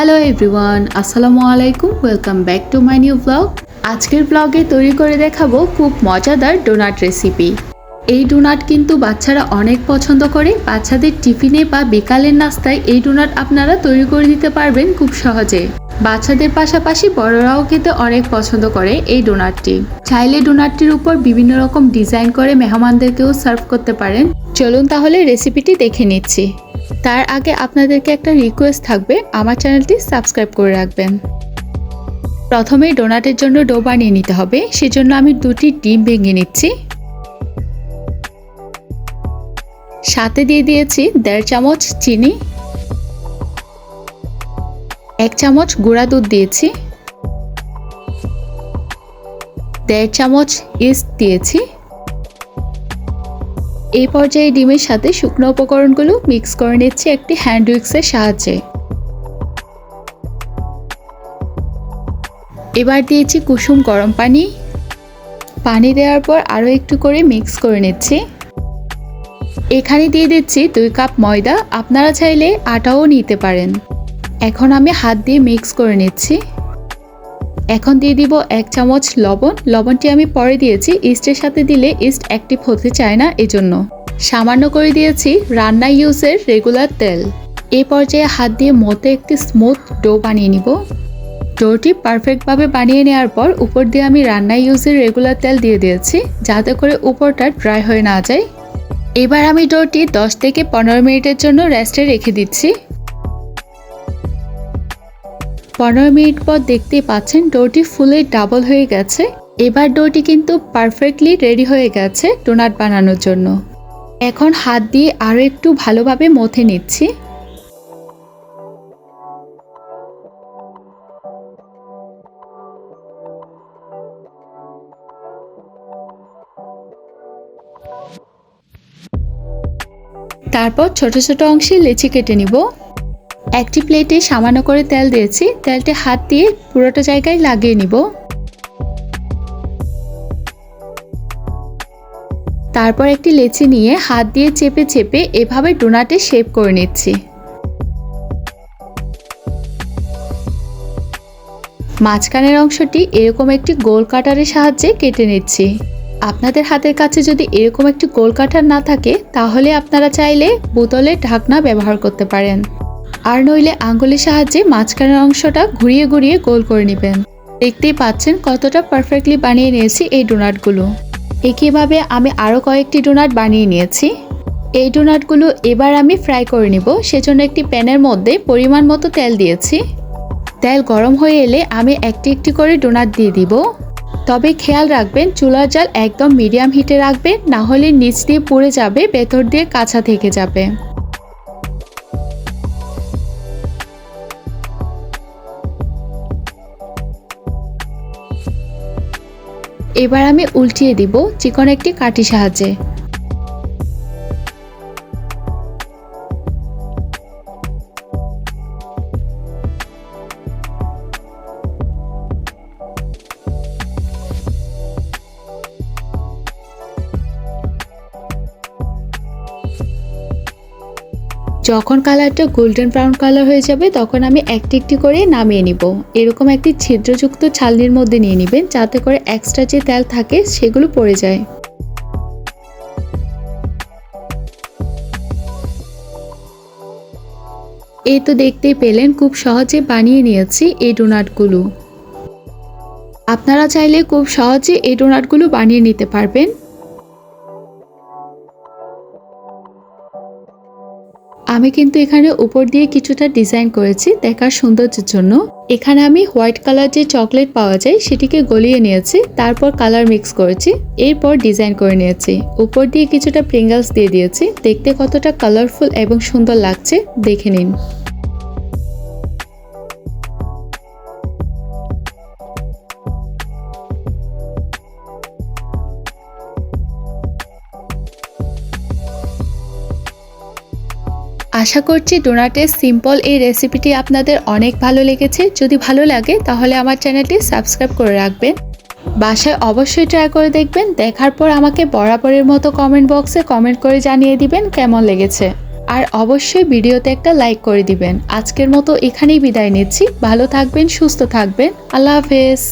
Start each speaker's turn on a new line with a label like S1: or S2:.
S1: Hello everyone আসসালামু আলাইকুম welcome back to my new blog আজকের ব্লগে তৈরি করে দেখাবো খুব মজাদার ডোনাট রেসিপি এই ডোনাট কিন্তু বাচ্চারা অনেক পছন্দ করে। বাচ্চাদের টিফিনে বা বিকালের নাস্তায় এই ডোনাট আপনারা তৈরি করে দিতে পারবেন খুব সহজে। বাচ্চাদের পাশাপাশি বড়রাও খেতে অনেক পছন্দ করে এই ডোনাটটি চাইলে ডোনাটটির উপর বিভিন্ন রকম ডিজাইন করে মেহমানদেরকেও সার্ভ করতে পারেন। চলুন তাহলে রেসিপিটি দেখে নিচ্ছি। তার আগে আপনাদেরকে একটা রিকোয়েস্ট থাকবে, আমার চ্যানেলটি সাবস্ক্রাইব করে রাখবেন। প্রথমে ডোনাটের জন্য ডো বানিয়ে নিতে হবে, সেজন্য আমি দুটি ডিম ভেঙে নিচ্ছি। সাথে দিয়ে দিয়েছি দেড় চামচ চিনি, এক চামচ গুঁড়া দুধ দিয়েছি, দেড় চামচ ইস্ট দিয়েছি। এই পর্যায়ে ডিমের সাথে শুকনো উপকরণগুলো মিক্স করে নিচ্ছি একটি হ্যান্ড উইক্সের সাহায্যে। এবার দিয়েছি কুসুম গরম পানি। পানি দেওয়ার পর আরও একটু করে মিক্স করে নিচ্ছি। এখানে দিয়ে দিচ্ছি দুই কাপ ময়দা। আপনারা চাইলে আটাও নিতে পারেন। এখন আমি হাত দিয়ে মিক্স করে নিচ্ছি। এখন দিয়ে দিব এক চামচ লবণ। লবণটি আমি পরে দিয়েছি। ইস্টের সাথে দিলে ইস্ট অ্যাক্টিভ হতে চায় না এজন্য। সামান্য করে দিয়েছি রান্না ইউজের রেগুলার তেল। এ পর্যায়ে হাত দিয়ে মতে একটি স্মুথ ডো বানিয়ে নিব। ডোটি পারফেক্টভাবে বানিয়ে নেওয়ার পর উপর দিয়ে আমি রান্না ইউজের রেগুলার তেল দিয়ে দিয়েছি, যাতে করে উপরটা ড্রাই হয়ে না যায়। এবার আমি ডোটি দশ থেকে পনেরো মিনিটের জন্য রেস্টে রেখে দিচ্ছি। পনেরো মিনিট পর দেখতেই পাচ্ছেন ডোটি ফুলে ডাবল হয়ে গেছে। এবার ডোটি কিন্তু পারফেক্টলি রেডি হয়ে গেছে ডোনাট বানানোর জন্য। এখন হাত দিয়ে আরও একটু ভালোভাবে মথে নিচ্ছি। তারপর ছোট ছোট অংশে লেচি কেটে নিব। একটি প্লেটে সামান্য করে তেল দিয়েছি। তেলটি হাত দিয়ে পুরোটা জায়গায় লাগিয়ে নিব। তারপর একটি লেচি নিয়ে হাত দিয়ে চেপে চেপে এভাবে ডোনাটে শেপ করে নিচ্ছি। মাঝখানের অংশটি এরকম একটি গোল কাটারের সাহায্যে কেটে নিচ্ছি। আপনাদের হাতের কাছে যদি এরকম একটি গোল কাটার না থাকে, তাহলে আপনারা চাইলে বোতলের ঢাকনা ব্যবহার করতে পারেন। আর নইলে আঙ্গুলের সাহায্যে মাঝখানের অংশটা ঘুরিয়ে ঘুরিয়ে গোল করে নেবেন। দেখতেই পাচ্ছেন কতটা পারফেক্টলি বানিয়ে নিয়েছি এই ডোনাটগুলো। একইভাবে আমি আরও কয়েকটি ডোনাট বানিয়ে নিয়েছি। এই ডোনাটগুলো এবার আমি ফ্রাই করে নিব, সেজন্য একটি প্যানের মধ্যে পরিমাণ মতো তেল দিয়েছি। তেল গরম হয়ে এলে আমি একটি একটি করে ডোনাট দিয়ে দিব। তবে খেয়াল রাখবেন, চুলার জাল একদম মিডিয়াম হিটে রাখবেন, না হলে নিচ দিয়ে পুড়ে যাবে, ভেতর দিয়ে কাঁচা থেকে যাবে। এবার আমি উল্টিয়ে দিব চিকন একটি কাঠি সাহায্যে। যখন কালারটা গোল্ডেন ব্রাউন কালার হয়ে যাবে, তখন আমি একটি একটি করে নামিয়ে নিব। এরকম একটি ছিদ্রযুক্ত ছালনির মধ্যে নিয়ে নেবেন, যাতে করে এক্সট্রা যে তেল থাকে সেগুলো পড়ে যায়। এই তো দেখতেই পেলেন, খুব সহজে বানিয়ে নিয়েছি এই ডোনাটগুলো। আপনারা চাইলে খুব সহজে এই ডোনাটগুলো বানিয়ে নিতে পারবেন। আমি কিন্তু এখানে উপর দিয়ে কিছুটা ডিজাইন করেছি দেখার সৌন্দর্যের জন্য। এখানে আমি হোয়াইট কালার যে চকলেট পাওয়া যায় সেটিকে গলিয়ে নিয়েছি, তারপর কালার মিক্স করেছি, এরপর ডিজাইন করে নিয়েছি। উপর দিয়ে কিছুটা প্রিঙ্গলস দিয়ে দিয়েছি, দেখতে কতটা কালারফুল এবং সুন্দর লাগছে, দেখে নিন। আশা করছি ডোনাটের সিম্পল এই রেসিপিটি আপনাদের অনেক ভালো লেগেছে। যদি ভালো লাগে, তাহলে আমার চ্যানেলটি সাবস্ক্রাইব করে রাখবেন। বাসায় অবশ্যই ট্রাই করে দেখবেন। দেখার পর আমাকে বরাবরের মতো কমেন্ট বক্সে কমেন্ট করে জানিয়ে দিবেন কেমন লেগেছে। আর অবশ্যই ভিডিওতে একটা লাইক করে দিবেন। আজকের মতো এখানেই বিদায় নিচ্ছি। ভালো থাকবেন, সুস্থ থাকবেন। আল্লাহ হাফেজ।